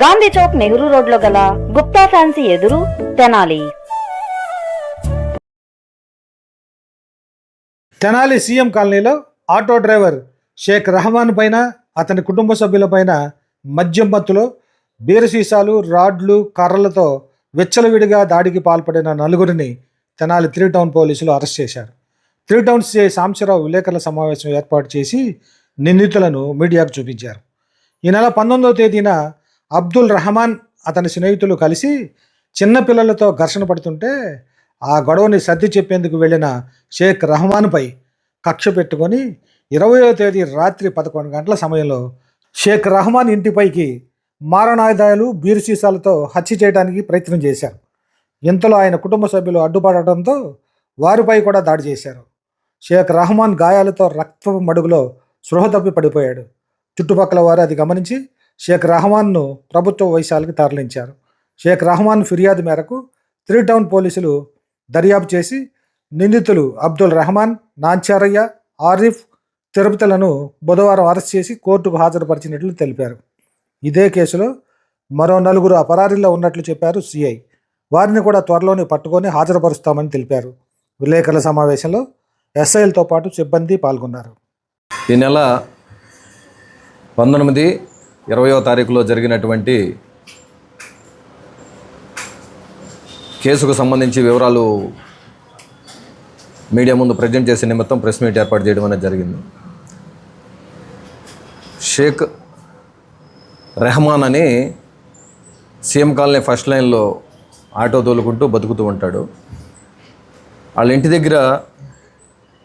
గాంధీ చౌక్ నెహ్రూ రోడ్లో గల గుప్తా ఫ్యాన్సీ ఎదురు తెనాలి. తెనాలి సీఎం కాలనీలో ఆటో డ్రైవర్ షేక్ రహమాన్ పైన అతని కుటుంబ సభ్యులపైన మద్యం మత్తులో బీరు సీసాలు రాడ్లు కర్రలతో విచ్చలవిడిగా దాడికి పాల్పడిన నలుగురిని తెనాలి త్రీ టౌన్ పోలీసులు అరెస్ట్ చేశారు. త్రీ టౌన్ సిఐ సాంశరావు విలేకరుల సమావేశం ఏర్పాటు చేసి నిందితులను మీడియాకు చూపించారు. ఈ నెల పంతొమ్మిదవ తేదీన అబ్దుల్ రహమాన్ అతని స్నేహితులు కలిసి చిన్నపిల్లలతో ఘర్షణ పడుతుంటే ఆ గొడవని సర్ది చెప్పేందుకు వెళ్ళిన షేక్ రహమాన్పై కక్ష పెట్టుకొని ఇరవయో తేదీ రాత్రి పదకొండు గంటల సమయంలో షేక్ రహమాన్ ఇంటిపైకి మారణాయుధాలు బీరు సీసాలతో హత్య చేయడానికి ప్రయత్నం చేశారు. ఇంతలో ఆయన కుటుంబ సభ్యులు అడ్డుపడటంతో వారిపై కూడా దాడి చేశారు. షేక్ రహమాన్ గాయాలతో రక్తం మడుగులో స్పృహ తప్పి పడిపోయాడు. చుట్టుపక్కల వారు అది గమనించి షేక్ రహమాన్ను ప్రభుత్వ వైశాలకి తరలించారు. షేక్ రహమాన్ ఫిర్యాదు మేరకు త్రీ టౌన్ పోలీసులు దర్యాప్తు చేసి నిందితులు అబ్దుల్ రెహమాన్ నాంచారయ్య ఆరిఫ్ తిరుపతిలను బుధవారం అరెస్ట్ చేసి కోర్టుకు హాజరుపరిచినట్లు తెలిపారు. ఇదే కేసులో మరో నలుగురు అపరారీలో ఉన్నట్లు చెప్పారు సిఐ. వారిని కూడా త్వరలోనే పట్టుకొని హాజరుపరుస్తామని తెలిపారు. విలేకరుల సమావేశంలో ఎస్ఐలతో పాటు సిబ్బంది పాల్గొన్నారు. ఈ నెల పంతొమ్మిది ఇరవయో తారీఖులో జరిగినటువంటి కేసుకు సంబంధించి వివరాలు మీడియా ముందు ప్రజెంట్ చేసే నిమిత్తం ప్రెస్ మీట్ ఏర్పాటు చేయడం అనేది జరిగింది. షేక్ రెహమాన్ అని సీఎం కాలనీ ఫస్ట్ లైన్లో ఆటో తోలుకుంటూ బతుకుతూ ఉంటాడు. వాళ్ళ ఇంటి దగ్గర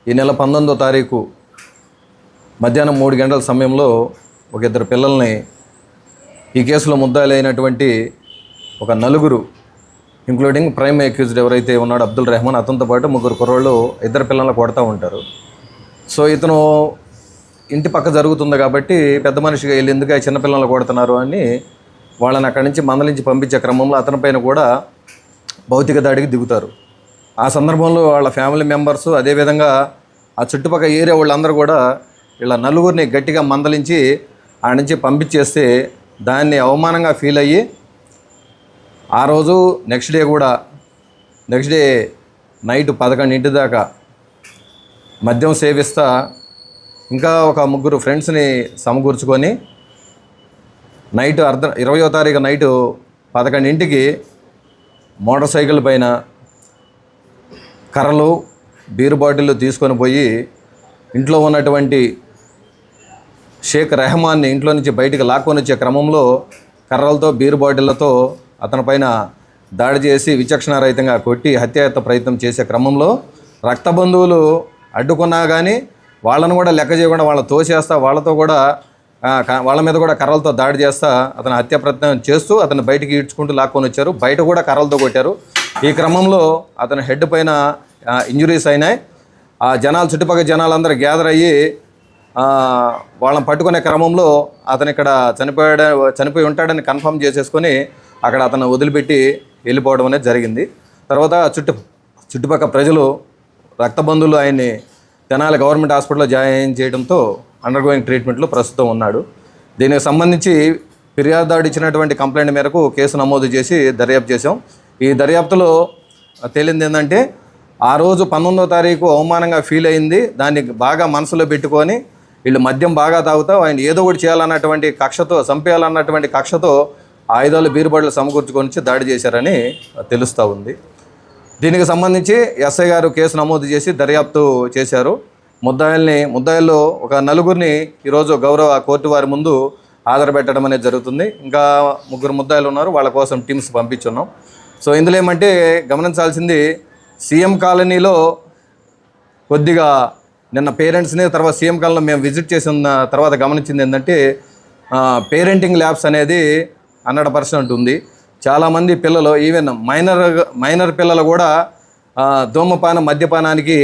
ఈ నెల పంతొమ్మిదో తారీఖు మధ్యాహ్నం మూడు గంటల సమయంలో ఒక ఇద్దరు పిల్లల్ని ఈ కేసులో ముద్దాయిలైనటువంటి ఒక నలుగురు ఇంక్లూడింగ్ ప్రైమ్ అక్యూజ్డ్ ఎవరైతే ఉన్నాడో అబ్దుల్ రెహమాన్ అతనితో పాటు ముగ్గురు కుర్రోళ్ళు ఇద్దరు పిల్లల్ని కొడతా ఉంటారు. సో ఇతను ఇంటి పక్క జరుగుతుంది కాబట్టి పెద్ద మనిషిగా వెళ్ళి ఎందుకు చిన్న చిన్నపిల్లల్ని కొడుతున్నారు అని వాళ్ళని అక్కడి నుంచి మందలించి పంపించే క్రమంలో అతనిపైన కూడా భౌతిక దాడికి దిగుతారు. ఆ సందర్భంలో వాళ్ళ ఫ్యామిలీ మెంబర్స్ అదేవిధంగా ఆ చుట్టుపక్కల ఏరియా వాళ్ళందరూ కూడా వీళ్ళ నలుగురిని గట్టిగా మందలించి ఆ నుంచి పంపించేస్తే దాన్ని అవమానంగా ఫీల్ అయ్యి ఆ రోజు నెక్స్ట్ డే కూడా నెక్స్ట్ డే నైట్ పదకొండింటి దాకా మద్యం సేవిస్తా ఇంకా ఒక ముగ్గురు ఫ్రెండ్స్ని సమకూర్చుకొని నైట్ అర్ధ ఇరవయో తారీఖు నైటు పదకొండింటికి మోటార్ సైకిల్ పైన కర్రలు బీరు బాటిల్ తీసుకొని పోయి ఇంట్లో ఉన్నటువంటి షేక్ రెహమాన్ని ఇంట్లో నుంచి బయటికి లాక్కొని వచ్చే క్రమంలో కర్రలతో బీరు బాటిళ్ళతో అతని పైన దాడి చేసి విచక్షణారహితంగా కొట్టి హత్యాయత్త ప్రయత్నం చేసే క్రమంలో రక్త బంధువులు అడ్డుకున్నా కానీ వాళ్ళను కూడా లెక్క చేయకుండా వాళ్ళ తోసేస్తా వాళ్ళతో కూడా వాళ్ళ మీద కూడా కర్రలతో దాడి చేస్తా అతను హత్య ప్రయత్నం చేస్తూ అతను బయటికి ఈడ్చుకుంటూ లాక్కొని వచ్చారు బయట కూడా కర్రలతో కొట్టారు. ఈ క్రమంలో అతని హెడ్ పైన ఇంజురీస్ అయినాయి. ఆ జనాలు చుట్టుపక్కల జనాలందరూ గ్యాదర్ అయ్యి వాళ్ళని పట్టుకునే క్రమంలో అతను ఇక్కడ చనిపోయాడ చనిపోయి ఉంటాడని కన్ఫర్మ్ చేసేసుకొని అక్కడ అతను వదిలిపెట్టి వెళ్ళిపోవడం అనేది జరిగింది. తర్వాత చుట్టు చుట్టుపక్కల ప్రజలు రక్తబంధువులు ఆయన్ని తెనాలి గవర్నమెంట్ హాస్పిటల్లో జాయిన్ చేయడంతో అండర్గోయింగ్ ట్రీట్మెంట్లో ప్రస్తుతం ఉన్నాడు. దీనికి సంబంధించి ఫిర్యాదు ఇచ్చినటువంటి కంప్లైంట్ మేరకు కేసు నమోదు చేసి దర్యాప్తు చేశాం. ఈ దర్యాప్తులో తేలింది ఏంటంటే ఆ రోజు పంతొమ్మిదో తారీఖు అవమానంగా ఫీల్ అయింది. దాన్ని బాగా మనసులో పెట్టుకొని వీళ్ళు మద్యం బాగా తాగుతా ఆయన ఏదో ఒకటి చేయాలన్నటువంటి కక్షతో చంపేయాలన్నటువంటి కక్షతో ఆయుధాలు బీరుబడులు సమకూర్చుకొని దాడి చేశారని తెలుస్తూ ఉంది. దీనికి సంబంధించి ఎస్ఐ గారు కేసు నమోదు చేసి దర్యాప్తు చేశారు. ముద్దాయిల్ని ముద్దాయిల్లో ఒక నలుగురిని ఈరోజు గౌరవ కోర్టు వారి ముందు ఆధారపెట్టడం అనేది జరుగుతుంది. ఇంకా ముగ్గురు ముద్దాయిలు ఉన్నారు వాళ్ళ కోసం టీమ్స్ పంపించున్నాం. సో ఇందులో ఏమంటే గమనించాల్సింది సీఎం కాలనీలో కొద్దిగా నిన్న పేరెంట్స్ని తర్వాత సీఎం కాలంలో మేము విజిట్ చేసిన తర్వాత గమనించింది ఏంటంటే పేరెంటింగ్ ల్యాబ్స్ అనేది హండ్రెడ్ పర్సెంట్ ఉంది. చాలామంది పిల్లలు ఈవెన్ మైనర్ మైనర్ పిల్లలు కూడా ధూమపాన మద్యపానానికి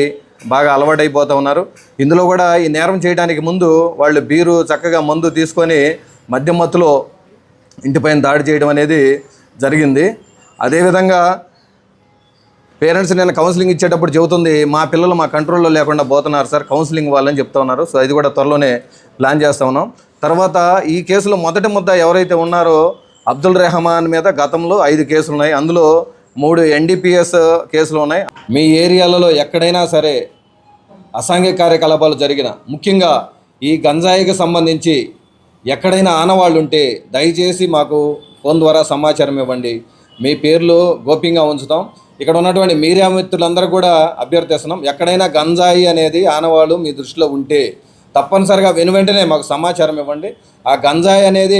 బాగా అలవాటైపోతూ ఉన్నారు. ఇందులో కూడా ఈ నేరం చేయడానికి ముందు వాళ్ళు బీరు చక్కగా మందు తీసుకొని మద్యం మత్తులో ఇంటిపైన దాడి చేయడం అనేది జరిగింది. అదేవిధంగా పేరెంట్స్ నేను కౌన్సిలింగ్ ఇచ్చేటప్పుడు చెబుతుంది మా పిల్లలు మా కంట్రోల్లో లేకుండా పోతున్నారు సార్ కౌన్సిలింగ్ వాళ్ళని చెప్తా ఉన్నారు. సో అది కూడా త్వరలోనే ప్లాన్ చేస్తా ఉన్నాం. తర్వాత ఈ కేసులో మొదటి ముద్ద ఎవరైతే ఉన్నారో అబ్దుల్ రెహమాన్ మీద గతంలో ఐదు కేసులు ఉన్నాయి. అందులో మూడు ఎన్డీపీఎస్ కేసులు ఉన్నాయి. మీ ఏరియాలలో ఎక్కడైనా సరే అసాంఘిక కార్యకలాపాలు జరిగిన ముఖ్యంగా ఈ గంజాయికి సంబంధించి ఎక్కడైనా ఆనవాళ్ళు ఉంటే దయచేసి మాకు ఫోన్ ద్వారా సమాచారం ఇవ్వండి. మీ పేర్లు గోప్యంగా ఉంచుతాం. ఇక్కడ ఉన్నటువంటి మీడియా మిత్రులందరూ కూడా అభ్యర్థిస్తున్నాం ఎక్కడైనా గంజాయి అనేది ఆనవాళ్ళు మీ దృష్టిలో ఉంటే తప్పనిసరిగా వెను వెంటనే మాకు సమాచారం ఇవ్వండి. ఆ గంజాయి అనేది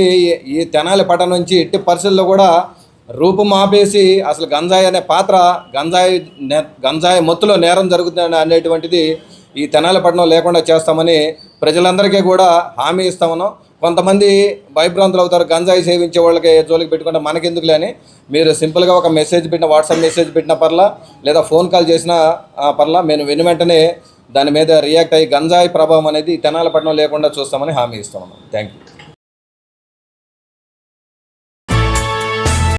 ఈ- తెనాలి పట్టణం నుంచి ఎట్టి పరిస్థితుల్లో కూడా రూపం ఆపేసి అసలు గంజాయి అనే పాత్ర గంజాయి గంజాయి మొత్తులో నేరం జరుగుతుంది అనేటువంటిది ఈ తెనాలి పట్టణం లేకుండా చేస్తామని ప్రజలందరికీ కూడా హామీ ఇస్తామన్నాం కొంతమంది భయభ్రాంతులు అవుతారు గంజాయి సేవించే వాళ్ళకి జోలికి పెట్టుకుంటే మనకెందుకు లేని మీరు సింపుల్గా ఒక మెసేజ్ పెట్టిన వాట్సాప్ మెసేజ్ పెట్టిన పర్లా లేదా ఫోన్ కాల్ చేసిన పర్లా మేము వెను వెంటనే దాని మీద రియాక్ట్ అయ్యి గంజాయి ప్రభావం అనేది తెనాల తెనాలిపట్నం లేకుండా చూస్తామని హామీ ఇస్తామన్నాం థ్యాంక్ యూ.